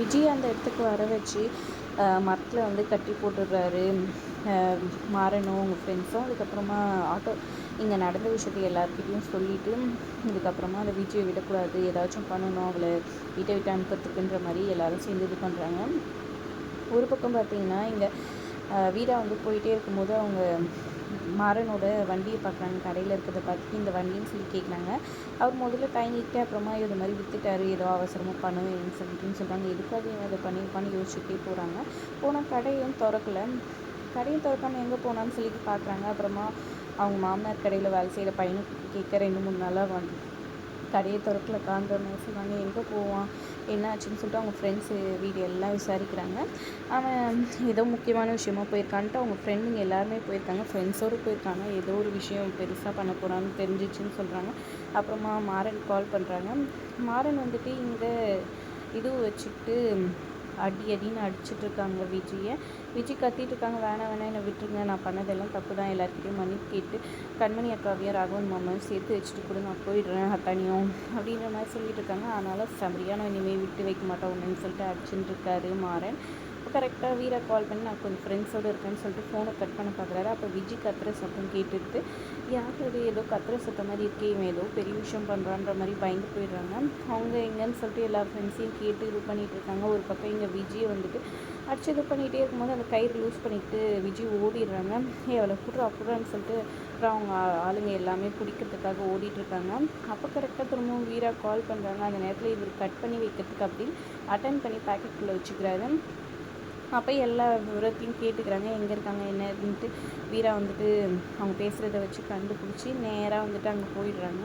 விஜய் அந்த இடத்துக்கு வர வச்சு மரத்தில் வந்து கட்டி போட்டுடுறாரு. மாறணும் உங்கள் ஃப்ரெண்ட்ஸும் அதுக்கப்புறமா ஆட்டோ இங்கே நடந்த விஷயத்தை எல்லாருக்கிட்டையும் சொல்லிவிட்டு இதுக்கப்புறமா அந்த விஜயை விடக்கூடாது. ஏதாச்சும் பண்ணணும். அவளை வீட்டை விட்டு அனுப்புறதுக்குன்ற மாதிரி எல்லோரும் சேர்ந்து இது பண்ணுறாங்க ஒரு பக்கம் பார்த்தீங்கன்னா இங்கே வீடாக வந்து போயிட்டே இருக்கும்போது அவங்க மாறனோட வண்டியை பார்க்குறாங்க கடையில் இருக்கிறத பார்த்துட்டு இந்த வண்டின்னு சொல்லி கேட்குறாங்க அவர் முதல்ல தயங்கிட்டு அப்புறமா இது மாதிரி விற்றுட்டாரு ஏதோ அவசரமாக பண்ணுவேன் சொல்லிட்டுன்னு சொல்கிறாங்க எதுக்காக அதை பண்ணியிருப்பான்னு யோசிச்சுட்டே போகிறாங்க போனால் கடையும் திறக்கல? கடையும் திறக்காமல் எங்கே போனான்னு சொல்லிட்டு பார்க்குறாங்க. அப்புறமா அவங்க மாமனார் கடையில் வேலை செய்கிற பையனுக்கு கேட்க ரெண்டு மூணு நாளாக வந்து கடையை திறக்கல காந்தோன்னு சொல்லுவாங்க எங்கே போவான் என்னாச்சுன்னு சொல்லிட்டு அவங்க ஃப்ரெண்ட்ஸு வீடு எல்லாம் விசாரிக்கிறாங்க. அவன் ஏதோ முக்கியமான விஷயமா போயிருக்கான்ட்டு அவங்க ஃப்ரெண்டுங்க எல்லாருமே போயிருக்காங்க. ஃப்ரெண்ட்ஸோடு போயிருக்காங்க. ஏதோ ஒரு விஷயம் பெருசாக பண்ண போகிறான்னு தெரிஞ்சிச்சுன்னு சொல்கிறாங்க அப்புறமா மாறன் கால் பண்ணுறாங்க மாறன் வந்துட்டு இங்கே இது வச்சுக்கிட்டு அடி அடின்னு அடிச்சிட்ருக்காங்க விஜயை விஜய் கத்திட்டு இருக்காங்க வேணாம் வேணாம் என்னை விட்டுருங்க. நான் பண்ணதெல்லாம் தப்பு தான் எல்லாருக்கிட்டையும் மன்னிப்பு கேட்டு கண்மணி அக்காவையும் ராகவன் மாமாவும் சேர்த்து வச்சுட்டு கூட நான் போயிடுறேன் அத்தானியும் அப்படின்ற மாதிரி சொல்லிட்டு இருக்காங்க அதனால் சரியான இனிமேல் விட்டு வைக்க மாட்டோம் ஒன்றுன்னு சொல்லிட்டு அடிச்சுட்டு இருக்காரு மாறன். கரெக்டாக வீரா கால் பண்ணி நான் கொஞ்சம் ஃப்ரெண்ட்ஸோடு இருக்கேன்னு சொல்லிட்டு ஃபோனை கட் பண்ண பார்க்குறாரு. அப்போ விஜய் கத்துற சத்தம் கேட்டுட்டு யார் ஏதோ கத்துற சத்தம் மாதிரி இருக்கே இவன் ஏதோ பெரிய விஷயம் பண்ணுறான்ற மாதிரி பயந்து போயிடுறாங்க. அவங்க எங்கன்னு சொல்லிட்டு எல்லா ஃப்ரெண்ட்ஸையும் கேட்டு இது பண்ணிகிட்டு இருக்காங்க. ஒரு பக்கம் இங்கே விஜய் வந்துட்டு அடிச்சு இது பண்ணிகிட்டே இருக்கும்போது அந்த கயிறு லூஸ் பண்ணிவிட்டு விஜய் ஓடிடுறாங்க. ஏ அவளை புட்றா சொல்லிட்டு அப்புறம் அவங்க ஆளுங்க எல்லாமே பிடிக்கிறதுக்காக ஓடிட்டுருக்காங்க அப்போ கரெக்டாக திரும்பவும் வீரா கால் பண்ணுறாங்க அந்த நேரத்தில் இவர் கட் பண்ணி வைக்கிறதுக்கு அப்படின்னு அட்டன் பண்ணி பேக்கெட்டுக்குள்ளே வச்சுக்கிறாரு. அப்போ எல்லா விவரத்தையும் கேட்டுக்கிறாங்க. எங்கே இருக்காங்க என்ன அப்படின்ட்டு வீரா வந்துட்டு அவங்க பேசுகிறத வச்சு கண்டுபிடிச்சி நேராக வந்துட்டு அங்கே போயிடுறாங்க.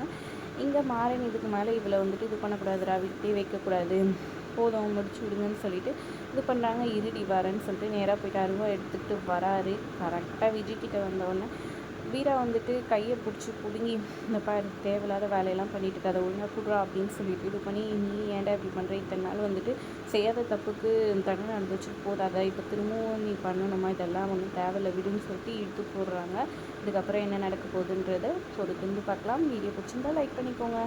இங்கே மாறன் இதுக்கு மேலே இவளை வந்துட்டு இது பண்ணக்கூடாதுரா விட்டே வைக்கக்கூடாது. போதும் முடிச்சு விடுங்கன்னு சொல்லிட்டு இது பண்ணுறாங்க இருடி வரேன்னு சொல்லிட்டு நேராக போயிட்டு அருவா எடுத்துகிட்டு வராரு. கரெக்டாக விஜய் கிட்டே வந்தோடனே வீரா வந்துட்டு கையை பிடிச்சி பிடுங்கி இந்த பாரு தேவையில்லாத வேலையெல்லாம் பண்ணிட்டு இருக்காத ஒழுங்காக கூடுறா அப்படின்னு சொல்லிட்டு இது பண்ணி நீ ஏன்டா இப்படி பண்ணுற இத்தனை நாள் வந்துட்டு செய்யாத தப்புக்கு தண்டனை அனுபவிச்சுட்டு போதாத இப்போ திரும்பவும் நீ பண்ணணுமா? இதெல்லாம் ஒன்றும் தேவையில்லை விடுன்னு சொல்லிட்டு இழுத்து போடுறாங்க. இதுக்கப்புறம் என்ன நடக்க போகுதுன்றதை பொறுத்து பார்க்கலாம். வீடியோ பிடிச்சிருந்தா லைக் பண்ணிக்கோங்க.